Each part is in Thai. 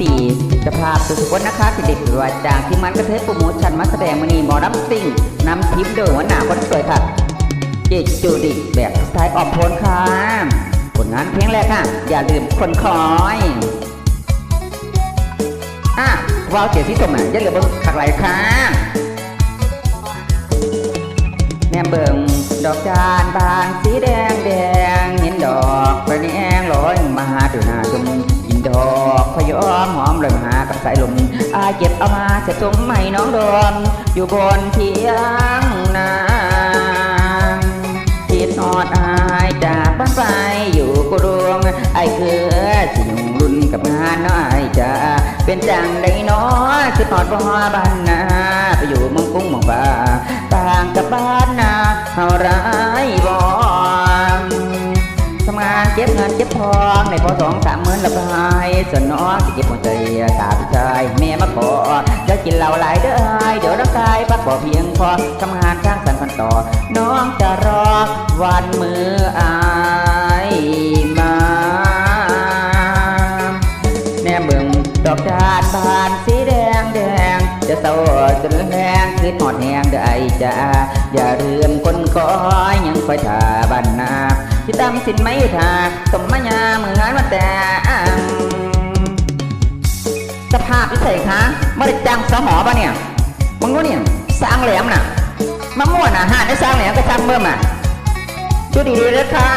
ปีจะภาพสุดคนนะคะที่เด็กหรือว่าจางที่มันกระเทยโปรโมชั่นมาแสดงมณีหมอรับซิ่งนำทีมโดยหัวหน้าคนสวยค่ะเจจูดิแบบสไตล์ออกโพนค่ะผลงานเพลงแรกค่ะ อย่าลืมคนคอยอะวาวเสียที่สมอะอย่าลืมบิ่งขักไหลค่ะแม่เบิงดอกจานบานสีแดงแดง หอมเลยมหากับสายลมอายเก็บเอามาเสร็จสมให้น้องโดนอยู่บนเทียงนาคิดนอดอายจากบ้านไปอยู่กรุงไอ้คือสิยงรุ่นกับงานน้อยจะเป็นจังได้น้อยคือทอดบ่บ้านนาไปอยู่มืองกรุงมืองป่าต่างกับบ้านนาเฮารา ทองในพอสองสามหมื่นละบายส่วนน้องที่เก็บหัวใจตาพี่ชายแม่มาขอจะกินเหล้าหลายเด้อเดี๋ยวร่างกายพักบ่เพียงพอทำงานสร้างสรรค์พันต่อ น้องจะรอวันมืออายมาแม่เบิ่งดอกจานบานสีแดงแดงจะเศร้าจนแรงคือหอดแหงได้จ้าอย่าลืมคนคอยยังคอยท่าบ้านนา ที่ตามสินไม่ทาสมมัญาเหมือนวันแต่สภาพพิเศษคะไม่ได้จ้างสหอป่ะเนี่ยมึงรู้เนี่ยสร้างแหลมน่ะมะม่วนอาหาได้สร้างแหลมก็สร้างเบิ่มอะดูดีๆเลยค่ะ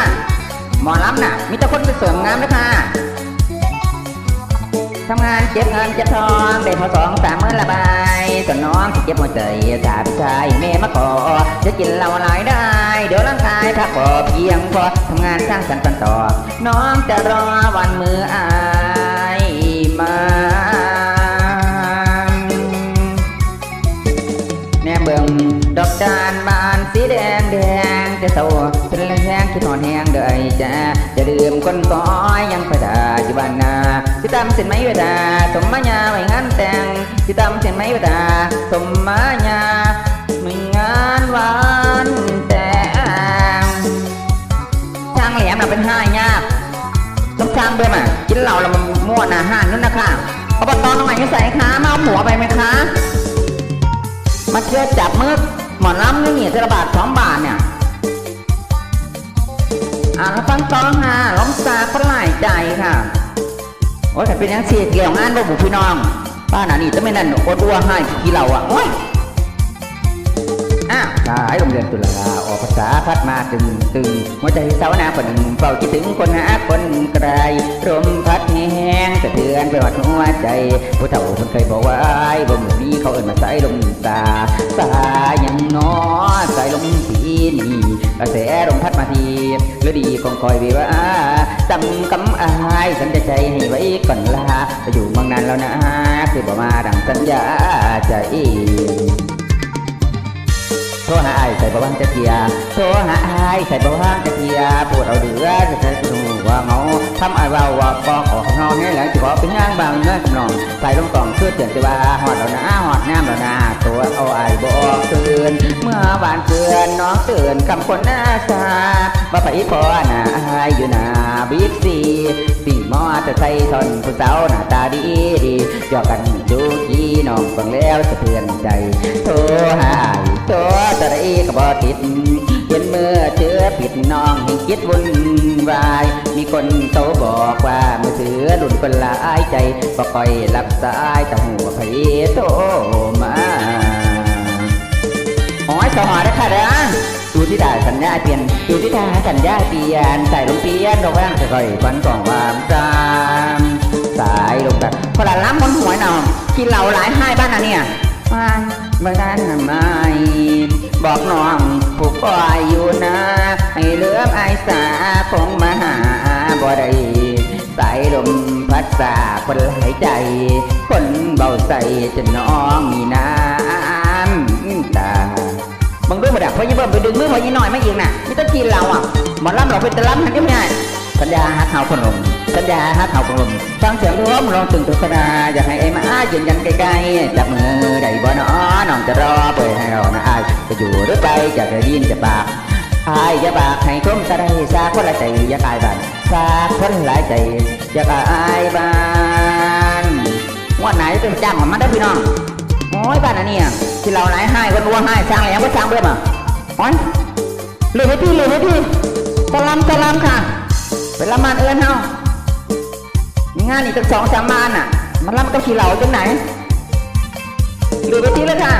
หมอลำน่ะ มีแต่คนไปเสริมงามเลยค่ะทำงานเก็บเงินเก็บทองได้พอสองสามหมื่นละใบส่วนน้องที่เก็บหัวใจถาบชายแม่มาขอจะกินเหล้าหลายได้างกายพักพอเพียงพอทำงานสร้างสรรค์ปันต่อ น้องจะรอวันมืออายมาแน่เบิ่งดอกจานบานสีแดงแดงจะเศร้าเป็นแรงคิดหอนแหงเด้อจ้าจะดื่มคนก้อยยังคอยด่าอยู่บ้านนาสิตามเส้นไหมเวดาสมมาญาไว้งานแต่งสิตามเส้นไหมเวดาสมมาญา กินเหล้าแล้วมันม่วนอาหารนั่นนะคะอบตน้องใหม่ยังใส่ขามาเอาหัวไปไหมคะ มาเชื่อจับมือหมอนล้ำนี่เนี่ยเทระบาทสองบาทเนี่ยอ่าแล้วฟังต้องฮะล้มซาก็หลายใจค่ะโอ้ยแต่เป็นยังเสียเกี่ยวงานบ่บุพี่น้อง ป้าหนานี่จะไม่นั่นโอดอัวให้กี่เราอะโอ้ย สายโรงเรียนตุลาออกภาษาพัดมาตึงตึงหัวใจสาวนาคนหนึ่งเฝ้าคิดถึงคนหาคนไกลลมพัดแห้งสะเทือนไปหอดหัวใจ ผู้เฒ่าคนเคยบอกว่าไอ้บ่มนี้เขาเอิ้นมาสายลมตาสายยังน้อสายลมสีนี่กระแสลมพัดมาทีฤดีคงคอยวิว่าจำกำอายสัญญาใจให้ไว้ก่อนลาไปอยู่เมืองนานแล้วนะคือบ่มาดังสัญญาใจ โทรหาไอ้ใส่บ่วางจะเทียโทรหาไอ้ใส่บ่วางจะเทียปวดเอาเดือจะใส่ดู ว่าเมาทำไอ้ายเบาว่าบอกออกนอกให้หลังจะบอกเป็นย่างบางเนื้อกำนองใส่ลงกล่องเพื่อเตือนจะว่าหอดแล้วนะหอดน้ำแล้วนะตัวเอาไอ้ายบอกตื่นเมื่อวานเตือนน้องตื่นคำคนหน้าซาบ่ไปพอหน้าไอ้ายอยู่หน้าบิ๊กซีสี่มอจะใส่ทนผู้สาวหน้าตาดีดีหยอกกันดูกี้น้องฟังแล้วสะเทือนใจโทรหาอ้ายตัวจะได้ก็บ่ติด เห็นเมื่อเจอผิดน้องให้คิดวุ่นวาย มีคนโตบอกว่ามือถือรุ่นคนหลายใจบ่ค่อยรับสายแต่หัวไผโทรมาโอ้ยสหอได้ค่ะเด้อดูที่ดาสัญญาเปลี่ยนดูที่ดาสัญญาเปลี่ยนใส่ลงเปลี่ยนดอกแว่งจะค่อยฟันกล่องวามจามสายลงกันคนละล้ำบนหัวหน่องกินเหล่าหลายให้บ้านนะเนี่ยมาเมื่อนั้นน่ะไม่บอกน้อง ผู้ปล่อยอยู่นะให้เลือมไอายสาคงมาหาบ่ได้สายลมพัดสาคนหายใจ คนเบาใสจะน้องมีน้ำตาบางด้วยมาดักเพราะยี่เบิ่มไปดึงมือพ่อยิ่งหน่อยไม่ยิงน่ะนี่ต้องกินเราอะหมอลำเราเป็นตะล้ำหันยังไง สัญญาฮักเขาคนลงสัญญาฮักเขาคนลงฟังเสียงร้องร้องตึงตุสนาอยากให้ไอ้มายืนยันใกลๆจับมือได้บ่นาะน้องจะรอเปิดให้เรานะอายจะอยู่หรือไปจะได้ยินจะปากอายอย่าปากให้คมตะได้ซาคนละใจอย่ากายบ้านซาคนหลายใจอย่ากายบ้านไหนเป็นจ้างของมันได้พี่น้องโอ้ยบ้านอันนี้ที่เราไหลให้คนวัวให้ช่างแล้วก็ช่างเบิ้มอะโอ้ยเหลือไว้ที่เหลือไว้ที่สลามสลามค่ะ เป็นละมานเอิญเฮามีงานอีกตั้งสองสามมานอะ มันรับกับขี่เหล่าจังไหนเหลือไปที่เลยค่ะ